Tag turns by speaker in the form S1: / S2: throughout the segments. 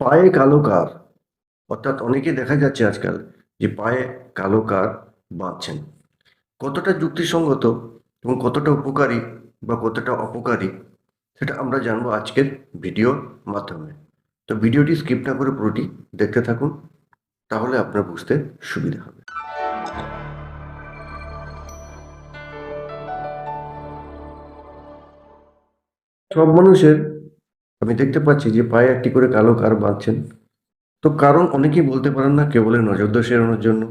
S1: পায়ে কালো কার, অর্থাৎ অনেকেই দেখা যাচ্ছে আজকাল যে পায়ে কালো কার বাঁধছেন। কতটা যুক্তিসঙ্গত এবং কতটা উপকারী বা কতটা অপকারী, সেটা আমরা জানব আজকের ভিডিওর মাধ্যমে। তো ভিডিওটি স্কিপ না করে পুরোটি দেখতে থাকুন, তাহলে আপনার বুঝতে সুবিধা হবে। সব মানুষের আমি দেখতে পাচ্ছি যে পায়ে একটি করে কালো কার বাঁধছেন। তো কারণ অনেকেই বলতে পারেন না কেউ বলে নজর দোষ এড়ানোর জন্য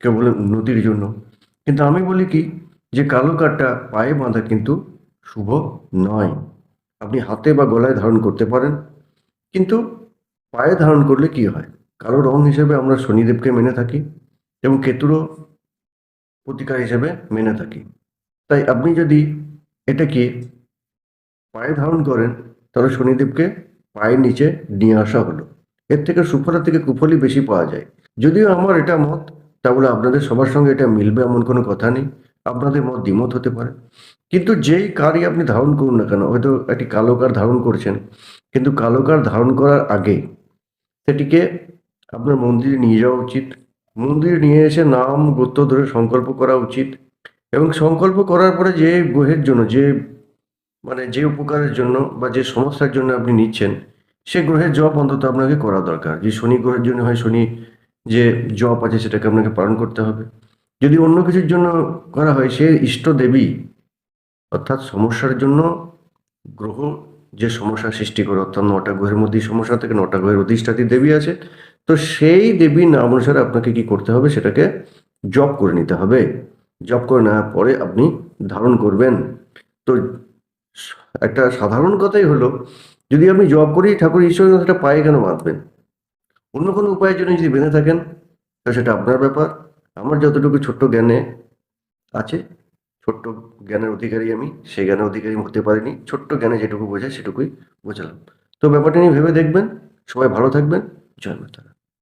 S1: কেউ বলে উন্নতির জন্য। কিন্তু আমি বলি কি, যে কালো কারটা পায়ে বাঁধা কিন্তু শুভ নয়। আপনি হাতে বা গলায় ধারণ করতে পারেন, কিন্তু পায়ে ধারণ করলে কি হয়? কালো রং হিসেবে আমরা শনিদেবকে মেনে থাকি এবং কেতুরও প্রতিকার হিসেবে মেনে থাকি। তাই আপনি যদি এটাকে পায়ে ধারণ করেন তাহলে শনিদেবকে পায়ের নিচে নিয়ে আসা হলো। এর থেকে সুফলের থেকে কুফলই বেশি পাওয়া যায়। যদিও আমার এটা মত, তাহলে আপনাদের সবার সঙ্গে এটা মিলবে এমন কোনো কথা নেই। আপনাদের মত দ্বিমত হতে পারে। কিন্তু যেই কারই আপনি ধারণ করুন না কেন, হয়তো একটি কালো কার ধারণ করছেন, কিন্তু কালো কার ধারণ করার আগে সেটিকে আপনার মন্দিরে নিয়ে যাওয়া উচিত। মন্দিরে নিয়ে এসে নাম, গোত্র ধরে সংকল্প করা উচিত। এবং সংকল্প করার পরে যে গ্রহের জন্য, যে মানে যে উপকারের জন্য বা যে সমস্যার জন্য আপনি নিচ্ছেন, সে গ্রহের জব অন্তত আপনাকে করা দরকার। যে শনি গ্রহের জন্য হয়, শনি যে জব আছে সেটাকে আপনাকে পালন করতে হবে। যদি অন্য কিছুর জন্য করা হয়, সে ইষ্ট দেবী, অর্থাৎ সমস্যার জন্য গ্রহ যে সমস্যা সৃষ্টি করে, অর্থাৎ নটা গ্রহের মধ্যে সমস্যা থেকে নটা গ্রহের অধিষ্ঠাত্রী দেবী আছে, তো সেই দেবীর নাম অনুসারে আপনাকে কি করতে হবে? সেটাকে জব করে নিতে হবে। জপ করে নেওয়ার পরে আপনি ধারণ করবেন। তো একটা সাধারণ কথাই হলো, যদি আপনি জব করি, ঠাকুর ঈশ্বরের সেটা পায়ে কেন বাঁধবেন? অন্য কোনো উপায়ের জন্য যদি বেঁধে থাকেন, তো সেটা আপনার ব্যাপার। আমার যতটুকু ছোট্ট জ্ঞানে আছে, ছোট্ট জ্ঞানের অধিকারী আমি, সেই জ্ঞানের অধিকারী হতে পারিনি। ছোট্ট জ্ঞানে যেটুকু বোঝায় সেটুকুই বোঝালাম। তো ব্যাপারটা নিয়ে ভেবে দেখবেন। সবাই ভালো থাকবেন। জয় মাতারা।